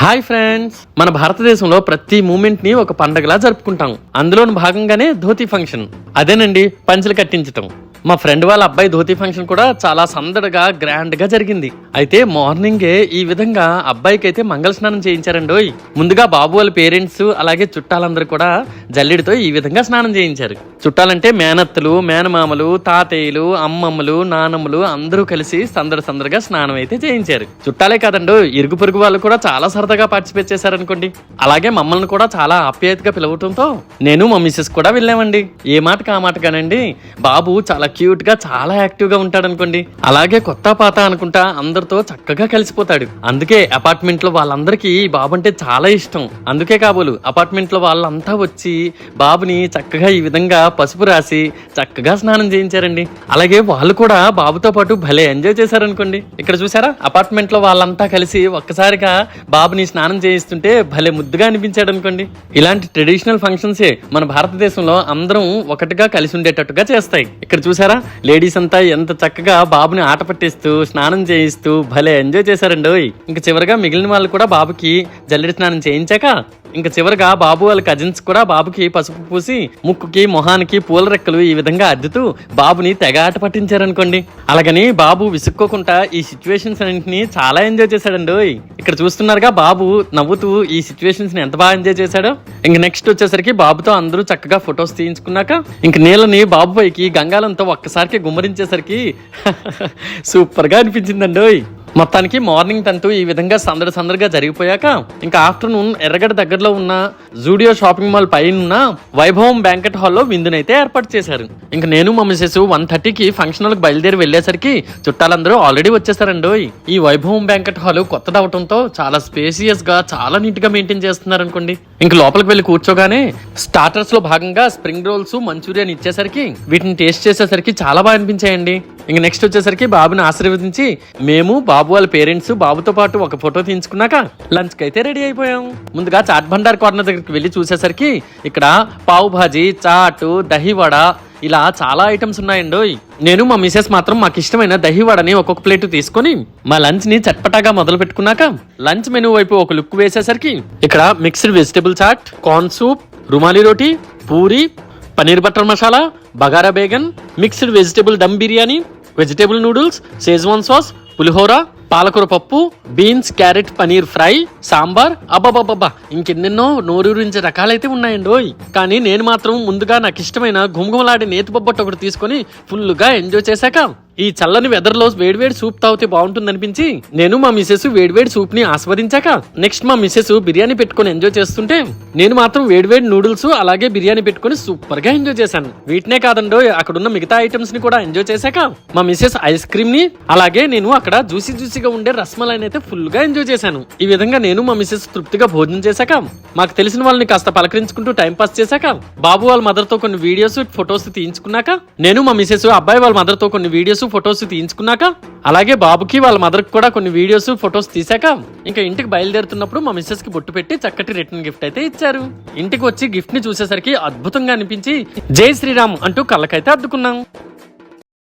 Hi friends. మన భారతదేశంలో ప్రతి మూమెంట్ని ఒక పండగలా జరుపుకుంటాం. అందులోని భాగంగానే ధోతి ఫంక్షన్. అదేనండి పంచలు కట్టించటం. మా ఫ్రెండ్ వాళ్ళ అబ్బాయి ధోతి ఫంక్షన్ కూడా చాలా సందడిగా గ్రాండ్గా జరిగింది. అయితే మార్నింగే ఈ విధంగా అబ్బాయికి అయితే మంగళ స్నానం చేయించారండోయ్. ముందుగా బాబు వాళ్ళ పేరెంట్స్ అలాగే చుట్టాలందరూ కూడా జల్లెడితో ఈ విధంగా స్నానం చేయించారు. చుట్టాలంటే మేనత్తలు మేనమామలు తాతయ్యలు అమ్మమ్మలు నానమ్మలు అందరూ కలిసి సందడి సందడిగా స్నానం అయితే చేయించారు. చుట్టాలే కాదండో ఇరుగు పొరుగు వాళ్ళు కూడా చాలా సరదాగా పార్టిసిపేట్ చేశారనుకోండి. అలాగే మమ్మల్ని కూడా చాలా ఆప్యాయతగా పిలవటంతో నేను మా మిస్సెస్ కూడా వెళ్ళామండి. ఏ మాటకి ఆ మాట కానండి బాబు చాలా క్యూట్గా చాలా యాక్టివ్గా ఉంటాడనుకోండి. అలాగే కొత్త పాత అనుకుంటా అందరితో చక్కగా కలిసిపోతాడు. అందుకే అపార్ట్మెంట్లో వాళ్ళందరికీ బాబు అంటే చాలా ఇష్టం. అందుకే కాబోలు అపార్ట్మెంట్లో వాళ్ళంతా వచ్చి బాబుని చక్కగా ఈ విధంగా పసుపు రాసి చక్కగా స్నానం చేయించారండి. అలాగే వాళ్ళు కూడా బాబుతో పాటు భలే ఎంజాయ్ చేశారనుకోండి. ఇక్కడ చూసారా? అపార్ట్మెంట్లో వాళ్ళంతా కలిసి ఒక్కసారిగా బాబుని స్నానం చేయిస్తుంటే భలే ముద్దుగా అనిపించాడు అనుకోండి ఇలాంటి ట్రెడిషనల్ ఫంక్షన్సే మన భారతదేశంలో అందరం ఒకటిగా కలిసి ఉండేటట్టుగా చేస్తాయి. ఇక్కడ చూసారా? లేడీస్ అంతా ఎంత చక్కగా బాబుని ఆట పట్టిస్తూ స్నానం చేయిస్తూ భలే ఎంజాయ్ చేశారండి ఇంకా ఇంక చివరిగా మిగిలిన వాళ్ళు కూడా బాబుకి జల్లెడి స్నానం చేయించాక ఇంకా చివరిగా బాబు వాళ్ళ కజిన్స్ కూడా బాబుకి పసుపు పూసి ముక్కుకి మొహానికి పూల రెక్కలు ఈ విధంగా అద్దుతూ బాబుని తెగ ఆట పట్టించారనుకోండి అలాగని బాబు విసుక్కోకుండా ఈ సిచ్యువేషన్స్ అన్నింటినీ చాలా ఎంజాయ్ చేశాడండి ఓయ్. ఇక్కడ చూస్తున్నారుగా బాబు నవ్వుతూ ఈ సిచ్యువేషన్స్ని ఎంత బాగా ఎంజాయ్ చేశాడో ఇంక నెక్స్ట్ వచ్చేసరికి బాబుతో అందరూ చక్కగా ఫొటోస్ తీయించుకున్నాక ఇంక నీళ్ళని బాబు పైకి గంగాలంతో ఒక్కసారికి గుమ్మరించేసరికి సూపర్గా అనిపించిందండి ఓయ్. మొత్తానికి మార్నింగ్ తంటూ ఈ విధంగా సందడి సందడిగా జరిగిపోయాక ఇంకా ఆఫ్టర్నూన్ ఎర్రగడ్డ దగ్గరలో ఉన్న జూడియో షాపింగ్ మాల్ పైన ఉన్న వైభవం బ్యాంకెట్ హాల్లో విందునైతే ఏర్పాటు చేశారు. ఇంకా నేను మా మిసెస్ వన్ థర్టీకి ఫంక్షన్ హాల్కి బయలుదేరి వెళ్ళేసరికి చుట్టాలందరూ ఆల్రెడీ వచ్చేసారండి ఈ వైభవం బ్యాంకెట్ హాల్ కొత్తది అవటంతో చాలా స్పేసియస్గా చాలా నీట్గా మెయింటైన్ చేస్తున్నారు అనుకోండి ఇంక లోపలికి వెళ్ళి కూర్చోగానే స్టార్టర్స్లో భాగంగా స్ప్రింగ్ రోల్స్ మంచూరియన్ ఇచ్చేసరికి వీటిని టేస్ట్ చేసేసరికి చాలా బాగా అనిపించాయండి. ఇంక నెక్స్ట్ వచ్చేసరికి బాబుని ఆశీర్వదించి మేము బాబు వాళ్ళ పేరెంట్స్ బాబుతో పాటు ఒక ఫోటో తీయించుకున్నాక లంచ్కి అయితే రెడీ అయిపోయాం. ముందుగా చాట్ భండార్ కార్నర్ దగ్గరికి వెళ్ళి చూసేసరికి ఇక్కడ పావు భాజీ చాటు దహివడ ఇలా చాలా ఐటమ్స్ ఉన్నాయండి నేను మా మిసెస్ మాత్రం మాకు ఇష్టమైన దహివడని ఒక్కొక్క ప్లేట్ తీసుకొని మా లంచ్ని చట్పటాగా మొదలు పెట్టుకున్నాక లంచ్ మెనూ వైపు ఒక లుక్ వేసేసరికి ఇక్కడ mixed vegetable chaat corn soup rumali roti puri paneer butter masala bagara baingan mixed vegetable dum biryani vegetable noodles Schezwan sauce pulihora పాలకూర పప్పు beans carrot paneer fry sambar అబ్బాబాబ్బా ఇంకెన్నెన్నో నోరూరించే రకాలైతే ఉన్నాయండి ఓయ్ కానీ నేను మాత్రం ముందుగా నాకు ఇష్టమైన గుమగుమలాడే నేతి బొబ్బట్టు ఒకటి తీసుకొని ఫుల్గా ఎంజాయ్ చేశాక ఈ చల్లని వెదర్లో వేడివేడి సూప్ తాగితే బాగుంటుంది అనిపించి నేను మా మిసెస్ వేడివేడి సూప్ని ఆస్వాదించాక నెక్స్ట్ మా మిసెస్ బిర్యానీ పెట్టుకొని ఎంజాయ్ చేస్తుంటే నేను మాత్రం వేడివేడి నూడిల్స్ అలాగే బిర్యానీ పెట్టుకొని సూపర్గా ఎంజాయ్ చేశాను. వీటినే కాదండో అక్కడున్న మిగతా ఐటమ్స్ని కూడా ఎంజాయ్ చేశాక మా మిసెస్ ఐస్ క్రీమ్ని అలాగే నేను అక్కడ జ్యూసీ జ్యూసీగా ఉండే రస్మలైన్ అయితే ఫుల్గా ఎంజాయ్ చేశాను. ఈ విధంగా నేను మా మిసెస్ తృప్తిగా భోజనం చేశాక మాకు తెలిసిన వాళ్ళని కాస్త పలకరించుకుంటూ టైం పాస్ చేశాక బాబు వాళ్ళ మదర్తో కొన్ని వీడియోస్ ఫొటోస్ తీయించుకున్నాక నేను మా మిసెస్ అబ్బాయి వాళ్ళ మదర్తో కొన్ని వీడియోస్ ఫొటోస్ తీయించుకున్నాక అలాగే బాబుకి వాళ్ళ మదర్కి కూడా కొన్ని వీడియోస్ ఫొటోస్ తీసాక ఇంకా ఇంటికి బయలుదేరుతున్నప్పుడు మా మిస్సెస్కి బొట్టు పెట్టి చక్కటి రిటర్న్ గిఫ్ట్ అయితే ఇచ్చారు. ఇంటికి వచ్చి గిఫ్ట్ని చూసేసరికి అద్భుతంగా అనిపించి జై శ్రీరామ్ అంటూ కళ్ళకైతే అద్దుకున్నాం.